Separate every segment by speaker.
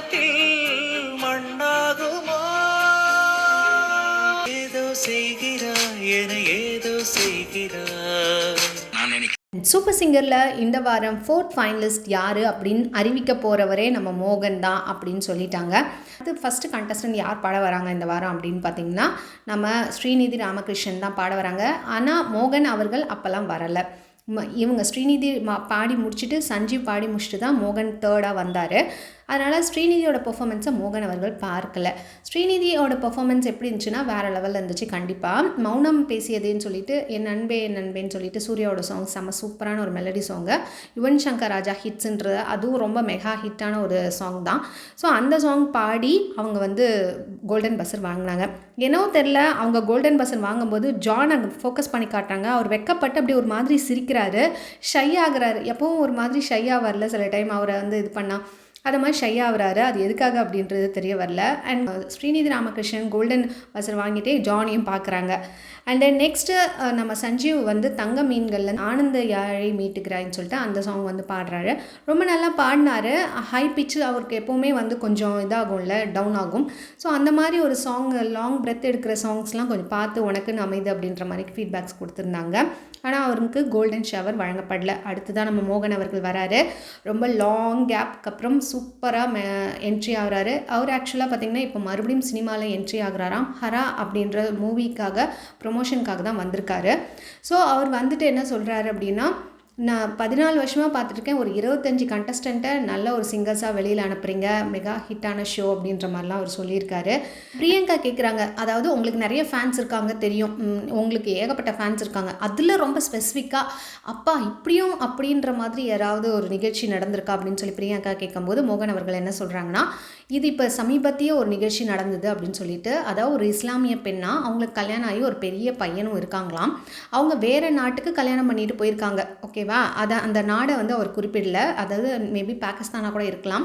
Speaker 1: வானத்தில் மண்ணாகுமா? ஏதோ செய்கிறாய் என ஏதோ செய்கிறாய். நான்
Speaker 2: சூப்பர் சிங்கரில் இந்த வாரம் ஃபோர்த் ஃபைனலிஸ்ட் யார் அப்படின்னு அறிவிக்க போகிறவரே நம்ம மோகன் தான் அப்படின்னு சொல்லிட்டாங்க. அது ஃபஸ்ட்டு கண்டஸ்டன்ட் யார் பாட வராங்க இந்த வாரம் அப்படின்னு பார்த்தீங்கன்னா நம்ம ஸ்ரீநிதி ராமகிருஷ்ணன் தான் பாட வராங்க. ஆனால் மோகன் அவர்கள் அப்போல்லாம் வரலை. இவங்க ஸ்ரீநிதி மா- பாடி முடிச்சுட்டு சஞ்சீவ் பாடி முடிச்சுட்டு தான் மோகன் தேர்டாக வந்தார். அதனால் ஸ்ரீநிதியோட பெர்ஃபார்மன்ஸை மோகன் அவர்கள் பார்க்கல. ஸ்ரீநிதியோட பெர்ஃபார்மன்ஸ் எப்படி இருந்துச்சுன்னா வேறு லெவலில் இருந்துச்சு. கண்டிப்பாக மௌனம் பேசியதுன்னு சொல்லிட்டு என் நண்பே என் நண்பேன்னு சொல்லிட்டு சூர்யாவோட சாங் செம்ம சூப்பரான ஒரு மெலடி சாங்கு யுவன் சங்கர் ராஜா ஹிட்ஸுன்றது அதுவும் ரொம்ப மெகா ஹிட்டான ஒரு சாங் தான். ஸோ அந்த சாங் பாடி அவங்க வந்து கோல்டன் பஸ்ஸர் வாங்கினாங்க. என்னவோ தெரில அவங்க கோல்டன் பஸ்ஸர் வாங்கும்போது ஜான் அங்கே ஃபோக்கஸ் பண்ணி காட்டுறாங்க. அவர் வெக்கப்பட்டு அப்படியே ஒரு மாதிரி சிரிக்கிறாரு. ஷை ஆகிறாரு. எப்பவும் ஒரு மாதிரி ஷையாக வரல. சில டைம் அவரை வந்து இது பண்ணால் அது மாதிரி ஷை ஆகிறாரு. அது எதுக்காக அப்படின்றது தெரிய வரல. And uh, Srinidhi Ramakrishnan golden buzzer வாங்கிட்டே ஜானியும் பார்க்குறாங்க அண்ட் தென் நெக்ஸ்ட்டு uh, நம்ம சஞ்சீவ் வந்து தங்க மீன்களில் ஆனந்த யாழை மீட்டுக்கிறாயின்னு சொல்லிட்டு அந்த சாங் வந்து பாடுறாரு. ரொம்ப நல்லா பாடினாரு. ஹை பிச்சு அவருக்கு எப்போவுமே வந்து கொஞ்சம் இதாகும்ல டவுன் ஆகும். ஸோ அந்த மாதிரி ஒரு சாங் லாங் பிரெத் எடுக்கிற சாங்ஸ்லாம் கொஞ்சம் பார்த்து உனக்குன்னு அமைது அப்படின்ற மாதிரி ஃபீட்பேக்ஸ் கொடுத்துருந்தாங்க. ஆனால் அவருக்கு கோல்டன் ஷவர் வழங்கப்படல. அடுத்து தான் நம்ம மோகன் அவர்கள் வராரு. ரொம்ப லாங் கேப்க்கு அப்புறம் சூப்பராக என்ட்ரி ஆகிறாரு. அவர் ஆக்சுவலாக பார்த்திங்கன்னா இப்போ மறுபடியும் சினிமாவில் என்ட்ரி ஆகுறாராம். ஹரா அப்படின்ற மூவிக்காக ப்ரொமோஷனுக்காக தான் வந்திருக்காரு. ஸோ அவர் வந்துட்டு என்ன சொல்கிறாரு அப்படின்னா நான் பதினாலு வருஷமாக பார்த்துட்ருக்கேன். ஒரு இருபத்தஞ்சி கண்டஸ்டண்ட்டை நல்ல ஒரு சிங்கர்ஸாக வெளியில் அனுப்புறீங்க. மெகா ஹிட்டான ஷோ அப்படின்ற மாதிரிலாம் அவர் சொல்லியிருக்காரு. பிரியங்கா கேட்குறாங்க அதாவது உங்களுக்கு நிறைய ஃபேன்ஸ் இருக்காங்க தெரியும். உங்களுக்கு ஏகப்பட்ட ஃபேன்ஸ் இருக்காங்க. அதில் ரொம்ப ஸ்பெசிஃபிக்காக அப்பா இப்படியும் அப்படின்ற மாதிரி யாராவது ஒரு நிகழ்ச்சி நடந்திருக்கா? அப்படின்னு சொல்லி பிரியங்கா கேட்கும்போது மோகன் அவர்கள் என்ன சொல்கிறாங்கன்னா இது இப்போ சமீபத்திய ஒரு நிகழ்ச்சி நடந்தது அப்படின்னு சொல்லிட்டு அதாவது ஒரு இஸ்லாமிய பெண்ணா அவங்களுக்கு கல்யாணம் ஆகி ஒரு பெரிய பையனும் இருக்காங்களாம். அவங்க வேறு நாட்டுக்கு கல்யாணம் பண்ணிட்டு போயிருக்காங்க. ஓகேவா? அதை அந்த நாடை வந்து அவர் குறிப்பிடல. அதாவது மேபி பாகிஸ்தானாக கூட இருக்கலாம்.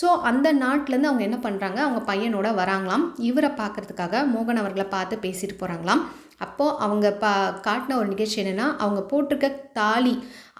Speaker 2: ஸோ அந்த நாட்டிலேருந்து அவங்க என்ன பண்ணுறாங்க அவங்க பையனோட வராங்களாம். இவரை பார்க்கறதுக்காக மோகன் அவர்களை பார்த்து பேசிட்டு போகிறாங்களாம் அப்போது அவங்க பா காட்டின ஒரு நிகழ்ச்சி என்னென்னா அவங்க போட்டிருக்க தாலி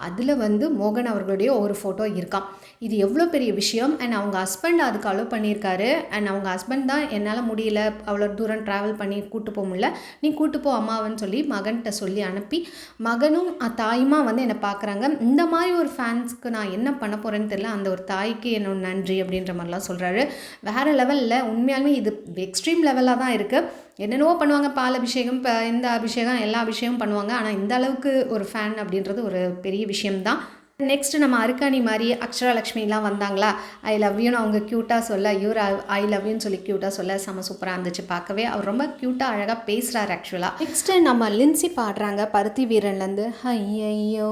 Speaker 2: அதில் வந்து மோகன் அவர்களுடைய ஒரு ஃபோட்டோ இருக்கான் இது எவ்வளோ பெரிய விஷயம்? அண்ட் அவங்க ஹஸ்பண்ட் அதுக்கு அலோவ் பண்ணியிருக்காரு. அண்ட் அவங்க ஹஸ்பண்ட் தான் என்னால் முடியல அவ்வளோ தூரம் ட்ராவல் பண்ணி கூட்டு போக முடியல. நீ கூட்டு போ அம்மாவன்னு சொல்லி மகன்கிட்ட சொல்லி அனுப்பி மகனும் தாயுமா வந்து என்னை பார்க்குறாங்க இந்த மாதிரி ஒரு ஃபேன்ஸ்க்கு நான் என்ன பண்ண போகிறேன்னு தெரியல. அந்த ஒரு தாய்க்கு என்னோட நன்றி அப்படின்ற மாதிரிலாம் சொல்கிறாரு வேறு லெவலில் உண்மையாலுமே இது எக்ஸ்ட்ரீம் லெவலாக தான் இருக்குது என்னென்னவோ பண்ணுவாங்க. பால் அபிஷேகம் இப்போ இந்த அபிஷேகம் எல்லா அபிஷேகம் பண்ணுவாங்க. ஆனால் இந்த அளவுக்கு ஒரு ஃபேன் அப்படின்றது ஒரு பெரிய விஷயம்தான். நெக்ஸ்ட் நம்ம அருக்காணி மாதிரி அக்ஷராலக்ஷ்மிலாம் வந்தாங்களா? ஐ லவ் யூன்னு அவங்க க்யூட்டாக சொல்ல இவர் ஐ லவ் யூன்னு சொல்லி க்யூட்டாக சொல்ல செம சூப்பராக இருந்துச்சு பார்க்கவே. அவர் ரொம்ப க்யூட்டாக அழகாக பேசுகிறார் ஆக்சுவலாக நெக்ஸ்ட்டு நம்ம லின்சி பாடுறாங்க பருத்தி வீரன்லேருந்து ஐயையோ.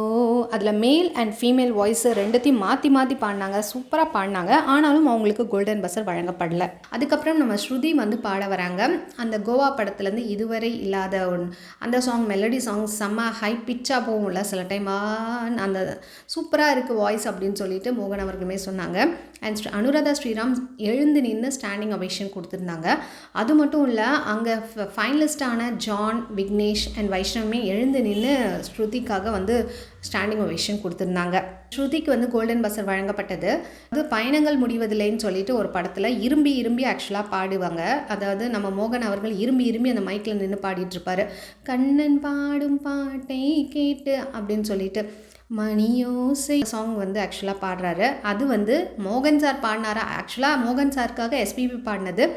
Speaker 2: அதில் மேல் அண்ட் ஃபீமேல் வாய்ஸ் ரெண்டுத்தையும் மாற்றி மாற்றி பாடினாங்க சூப்பராக பாடினாங்க. ஆனாலும் அவங்களுக்கு கோல்டன் பஸ்ஸர் வழங்கப்படல. அதுக்கப்புறம் நம்ம ஸ்ருதி வந்து பாட வராங்க. அந்த கோவா படத்துலேருந்து இதுவரை இல்லாத ஒன் அந்த சாங் மெலடி சாங் செம்ம ஹை பிச்சாக போகும்ல சில டைம் அந்த சூப்பராக இருக்குது வாய்ஸ் அப்படின்னு சொல்லிட்டு மோகன் அவர்களுமே சொன்னாங்க. அண்ட் ஸ்ரீ- அனுராதா ஸ்ரீராம் எழுந்து நின்று ஸ்டாண்டிங் அவேஷன் கொடுத்துருந்தாங்க. அது மட்டும் இல்லை அங்கே ஃபைனலிஸ்டான ஜான் விக்னேஷ் அண்ட் வைஷ்ணவமே எழுந்து நின்று ஸ்ருதிக்காக வந்து ஸ்டாண்டிங் ஒவேஷன் கொடுத்துருந்தாங்க. ஸ்ருதிக்கு வந்து கோல்டன் பஸ்ஸர் வழங்கப்பட்டது. அது பயணங்கள் முடிவதில்லைன்னு சொல்லிட்டு ஒரு படத்தில் இரும்பி இரும்பி ஆக்சுவலாக பாடுவாங்க. அதாவது நம்ம மோகன் அவர்கள் இரும்பி இரும்பி அந்த மைக்கில் நின்று பாடிட்டு இருப்பாரு. கண்ணன் பாடும் பாட்டை கேட்டு அப்படின்னு சொல்லிட்டு மணியோசை சாங் வந்து ஆக்சுவலாக பாடுறாரு. அது வந்து மோகன் சார் பாடினாரா? ஆக்சுவலாக மோகன் சாருக்காக எஸ்பிபி பாடினது.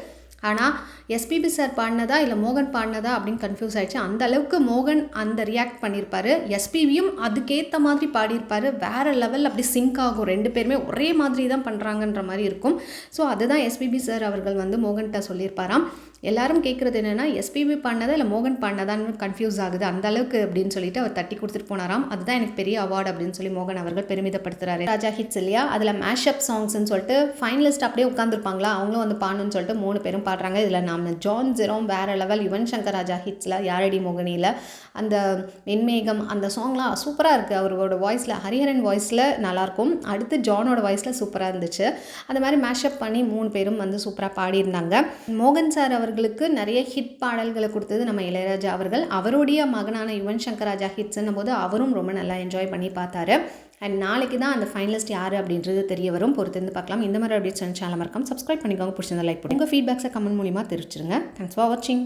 Speaker 2: ஆனால் எஸ்பிபி சார் பாடினதா இல்லை மோகன் பாடினதா அப்படின்னு கன்ஃபியூஸ் ஆயிடுச்சு. அந்த அளவுக்கு மோகன் அந்த ரியாக்ட் பண்ணியிருப்பார் எஸ்பிபியும் அதுக்கேற்ற மாதிரி பாடியிருப்பார். வேறு லெவல் அப்படி சிங்க் ஆகும். ரெண்டு பேருமே ஒரே மாதிரி தான் பண்ணுறாங்கன்ற மாதிரி இருக்கும். ஸோ அதுதான் எஸ்பிபி சார் அவர்கள் வந்து மோகன்கிட்ட சொல்லியிருப்பாராம். எல்லாரும் கேட்குறது என்னென்னா எஸ்பிபி பாடினதா இல்லை மோகன் பாடினதான்னு கன்ஃபியூஸ் ஆகுது. அந்த அளவுக்கு அப்படின்னு சொல்லிட்டு அவர் தட்டி கொடுத்துட்டு போனாராம். அதுதான் எனக்கு பெரிய அவார்டு அப்படின்னு சொல்லி மோகன் அவர்கள் பெருமிதப்படுத்துறாரு. ராஜா ஹிட்ஸ் இல்லையா? அதில் மேஷப் சாங்ஸ்னு சொல்லிட்டு ஃபைனலிஸ்ட் அப்படியே உட்காந்துருப்பாங்களா அவங்களும் வந்து பாடணும்னு சொல்லிட்டு மூணு பேரும் பாடுறாங்க. இதில் நாம் ஜான் ஜெரோம் வேறு லெவல் யுவன் சங்கர் ராஜா ஹிட்ஸில் யாரடி மோகினியில் அந்த வெண்மேகம் அந்த சாங்லாம் சூப்பராக இருக்குது அவரோட வாய்ஸில் ஹரிஹரன் வாய்ஸில் நல்லாயிருக்கும் அடுத்து ஜானோட வாய்ஸில் சூப்பராக இருந்துச்சு. அந்த மாதிரி மேஷப் பண்ணி மூணு பேரும் வந்து சூப்பராக பாடியிருந்தாங்க. மோகன் சார் அவர்களுக்கு நிறைய ஹிட் பாடல்களை கொடுத்தது நம்ம இளையராஜா அவர்கள். அவருடைய மகனான யுவன் சங்கர் ராஜா ஹிட்ஸ்ன்னும் போது அவரும் ரொம்ப நல்லா என்ஜாய் பண்ணி பார்த்தாரு. அண்ட் நாளைக்கு தான் அந்த ஃபைனலிஸ்ட் யார் அப்படின்றது தெரிய வரும். பொறுத்திருந்து பார்க்கலாம். இந்த மாதிரி அப்டேட்ஸ் சேனல் மறக்காம சப்ஸ்கிரைப் பண்ணிக்கோங்க. பிடிச்சிருந்தா லைக் பண்ணுங்க உங்கள் ஃபீட்பேக்ஸை கமெண்ட் மூலிமா தெரிவிச்சிருங்க. தேங்க்ஸ் ஃபார் வாட்சிங்